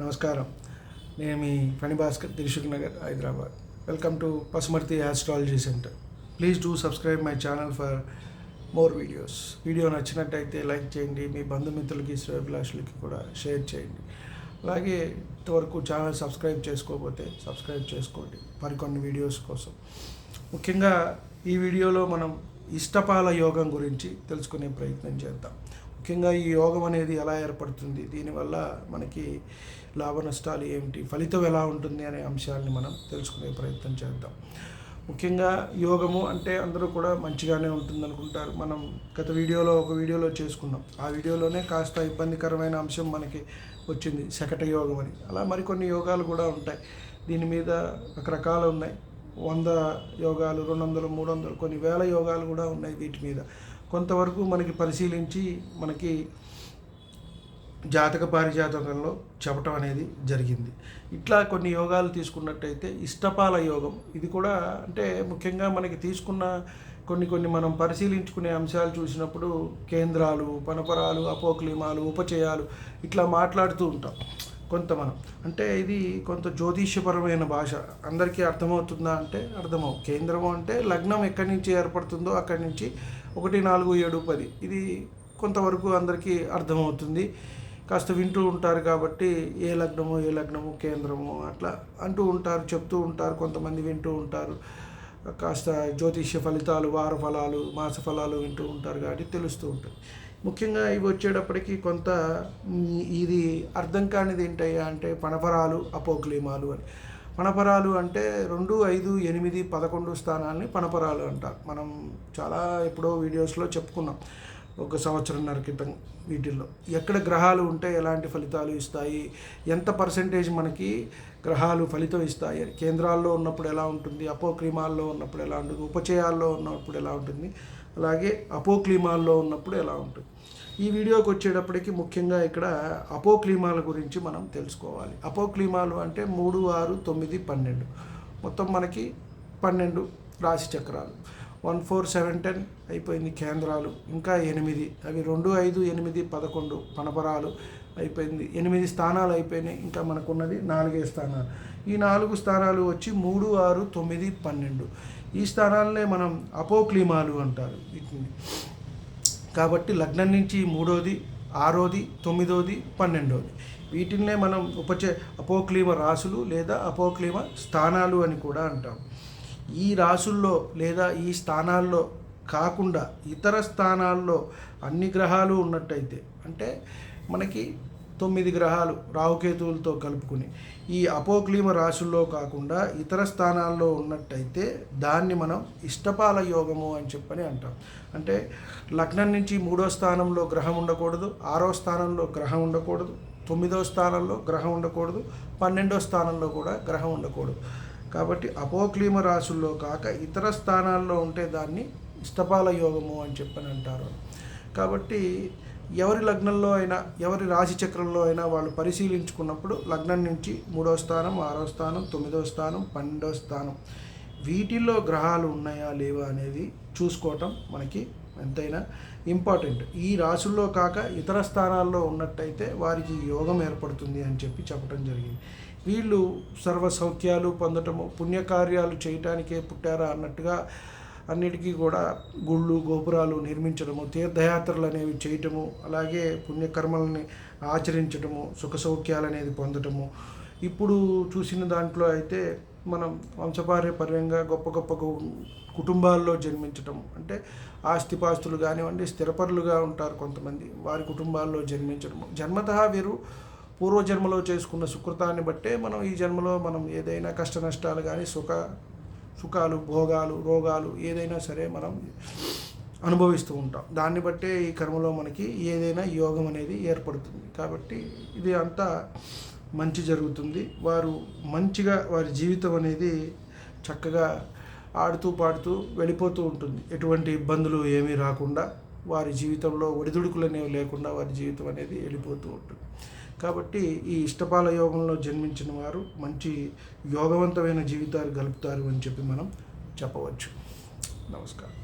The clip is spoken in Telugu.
నమస్కారం. నేను మీ Phani Bhaskar Dilsukhnagar Hyderabad. Welcome to Pasumarthi astrology centre please do subscribe my channel for more videos video నచ్చినట్టయితే లైక్ చేయండి మీ బంధుమిత్రులకి శ్రేభిలాషులకి కూడా షేర్ చేయండి. అలాగే ఇంతవరకు ఛానల్ సబ్స్క్రైబ్ చేసుకోకపోతే సబ్స్క్రైబ్ చేసుకోండి మరికొన్ని వీడియోస్ కోసం. ముఖ్యంగా ఈ వీడియోలో మనం ఇష్టపాల యోగం గురించి తెలుసుకునే ప్రయత్నం చేద్దాం. ముఖ్యంగా ఈ యోగం అనేది ఎలా ఏర్పడుతుంది? దీనివల్ల మనకి లాభ నష్టాలు ఏమిటి? ఫలితం ఎలా ఉంటుంది అనే అంశాలని మనం తెలుసుకునే ప్రయత్నం చేద్దాం. ముఖ్యంగా యోగము అంటే అందరూ కూడా మంచిగానే ఉంటుంది అనుకుంటారు మనం గత వీడియోలో ఒక వీడియోలో చేసుకున్నాం. ఆ వీడియోలోనే కాస్త ఇబ్బందికరమైన అంశం మనకి వచ్చింది. శకట యోగం అని. అలా మరికొన్ని యోగాలు కూడా ఉంటాయి. దీని మీద రకరకాలు ఉన్నాయి. వంద యోగాలు రెండు వందలు మూడు వందలు కొన్ని వేల యోగాలు కూడా ఉన్నాయి వీటి మీద. కొంతవరకు మనకి పరిశీలించి మనకి జాతక పారిజాతకంలో చెప్పటం అనేది జరిగింది. ఇట్లా కొన్ని యోగాలు తీసుకున్నట్టయితే ఇష్టపాల యోగం. ఇది కూడా అంటే ముఖ్యంగా మనకి తీసుకున్న కొన్ని కొన్ని మనం పరిశీలించుకునే అంశాలు చూసినప్పుడు కేంద్రాలు పనపరాలు అపోక్లిమాలు ఉపచయాలు ఇట్లా మాట్లాడుతూ ఉంటాం. కొంత మనం అంటే ఇది కొంత జ్యోతిష్యపరమైన భాష. అందరికీ అర్థమవుతుందా అంటే అర్థమవు. కేంద్రము అంటే లగ్నం ఎక్కడి నుంచి ఏర్పడుతుందో అక్కడి నుంచి ఒకటి నాలుగు ఏడు పది. ఇది కొంతవరకు అందరికీ అర్థమవుతుంది. కాస్త వింటూ ఉంటారు కాబట్టి ఏ లగ్నము ఏ లగ్నము కేంద్రము అట్లా అంటూ ఉంటారు చెప్తూ ఉంటారు కొంతమంది వింటూ ఉంటారు. కాస్త జ్యోతిష్య ఫలితాలు వార ఫలాలు మాస ఫలాలు వింటూ ఉంటారు కాబట్టి తెలుస్తూ ఉంటుంది. ముఖ్యంగా ఇవి వచ్చేటప్పటికి కొంత ఇది అర్థం కానిది ఏంటయ్యా అంటే పణపరాలు అపోక్లీమాలు అని. పణపరాలు అంటే రెండు ఐదు ఎనిమిది పదకొండు స్థానాలని పణపరాలు అంటారు. మనం చాలా ఎప్పుడో వీడియోస్లో చెప్పుకున్నాం ఒక సంవత్సరంన్నర క్రితం వీటిల్లో. ఎక్కడ గ్రహాలు ఉంటే ఎలాంటి ఫలితాలు ఇస్తాయి? ఎంత పర్సెంటేజ్ మనకి గ్రహాలు ఫలితం ఇస్తాయి అని. కేంద్రాల్లో ఉన్నప్పుడు ఎలా ఉంటుంది? అపోక్రిమాల్లో ఉన్నప్పుడు ఎలా ఉంటుంది? ఉపచయాల్లో ఉన్నప్పుడు ఎలా ఉంటుంది? అలాగే అపోక్లిమాల్లో ఉన్నప్పుడు ఎలా ఉంటుంది? ఈ వీడియోకి వచ్చేటప్పటికి ముఖ్యంగా ఇక్కడ అపోక్లిమాల గురించి మనం తెలుసుకోవాలి. అపోక్లిమాలు అంటే మూడు ఆరు తొమ్మిది పన్నెండు. మొత్తం మనకి పన్నెండు రాశి చక్రాలు. వన్ ఫోర్ సెవెన్ టెన్ అయిపోయింది కేంద్రాలు. ఇంకా ఎనిమిది. అవి రెండు ఐదు ఎనిమిది పదకొండు పనపరాలు అయిపోయింది. ఎనిమిది స్థానాలు అయిపోయినాయి. ఇంకా మనకున్నది నాలుగే స్థానాలు. ఈ నాలుగు స్థానాలు వచ్చి మూడు ఆరు తొమ్మిది పన్నెండు. ఈ స్థానాలనే మనం అపోక్లిమాలు అంటారు వీటిని. కాబట్టి లగ్నం నుంచి మూడోది ఆరోది తొమ్మిదోది పన్నెండోది. వీటినే మనం ఉపచే అపోక్లీమ రాసులు లేదా అపోక్లీమ స్థానాలు అని కూడా అంటాం. ఈ రాసుల్లో లేదా ఈ స్థానాల్లో కాకుండా ఇతర స్థానాల్లో అన్ని గ్రహాలు ఉన్నట్టయితే అంటే మనకి తొమ్మిది గ్రహాలు రావుకేతువులతో కలుపుకుని. ఈ అపోక్లీమ రాశుల్లో కాకుండా ఇతర స్థానాల్లో ఉన్నట్టయితే దాన్ని మనం ఇష్టపాల యోగము అని చెప్పని అంటాం. అంటే లగ్నం నుంచి మూడో స్థానంలో గ్రహం ఉండకూడదు ఆరో స్థానంలో గ్రహం ఉండకూడదు తొమ్మిదో స్థానంలో గ్రహం ఉండకూడదు పన్నెండో స్థానంలో కూడా గ్రహం ఉండకూడదు. కాబట్టి అపోక్లీమ రాశుల్లో కాక ఇతర స్థానాల్లో ఉంటే దాన్ని ఇష్టపాల యోగము అని చెప్పని అంటారు. కాబట్టి ఎవరి లగ్నంలో అయినా ఎవరి రాశి చక్రంలో అయినా వాళ్ళు పరిశీలించుకున్నప్పుడు లగ్నం నుంచి మూడో స్థానం ఆరో స్థానం తొమ్మిదో స్థానం పన్నెండో స్థానం. వీటిల్లో గ్రహాలు ఉన్నాయా లేవా అనేది చూసుకోవటం మనకి ఎంతైనా ఇంపార్టెంట్. ఈ రాశుల్లో కాక ఇతర స్థానాల్లో ఉన్నట్టయితే వారికి యోగం ఏర్పడుతుంది అని చెప్పి చెప్పడం జరిగింది. వీళ్ళు సర్వ సౌఖ్యాలు పొందటము పుణ్యకార్యాలు చేయటానికే పుట్టారా అన్నట్టుగా అన్నిటికీ కూడా గుళ్ళు గోపురాలు నిర్మించడము తీర్థయాత్రలు అనేవి చేయటము అలాగే పుణ్యకర్మలని ఆచరించడము సుఖ సౌఖ్యాలు అనేది పొందటము. ఇప్పుడు చూసిన దాంట్లో అయితే మనం వంశపార్యపర్యంగా గొప్ప గొప్ప కుటుంబాల్లో జన్మించటం అంటే ఆస్తిపాస్తులు కానివ్వండి స్థిరపరులుగా ఉంటారు కొంతమంది. వారి కుటుంబాల్లో జన్మించడం జన్మత వీరు. పూర్వజన్మలో చేసుకున్న సుకృతాన్ని బట్టే మనం ఈ జన్మలో మనం ఏదైనా కష్ట నష్టాలు కానీ సుఖ సుఖాలు భోగాలు రోగాలు ఏదైనా సరే మనం అనుభవిస్తూ ఉంటాం. దాన్ని బట్టే ఈ కర్మలో మనకి ఏదైనా యోగం అనేది ఏర్పడుతుంది. కాబట్టి ఇది అంతా మంచి జరుగుతుంది. వారు మంచిగా వారి జీవితం అనేది చక్కగా ఆడుతూ పాడుతూ వెళ్ళిపోతూ ఉంటుంది. ఎటువంటి ఇబ్బందులు ఏమీ రాకుండా వారి జీవితంలో ఒడిదుడుకులు అనేవి లేకుండా వారి జీవితం అనేది వెళ్ళిపోతూ ఉంటుంది. కాబట్టి ఈ ఇష్టపాల యోగంలో జన్మించిన వారు మంచి యోగవంతమైన జీవితాలు గలుపుతారు అని చెప్పి మనం చెప్పవచ్చు. నమస్కారం.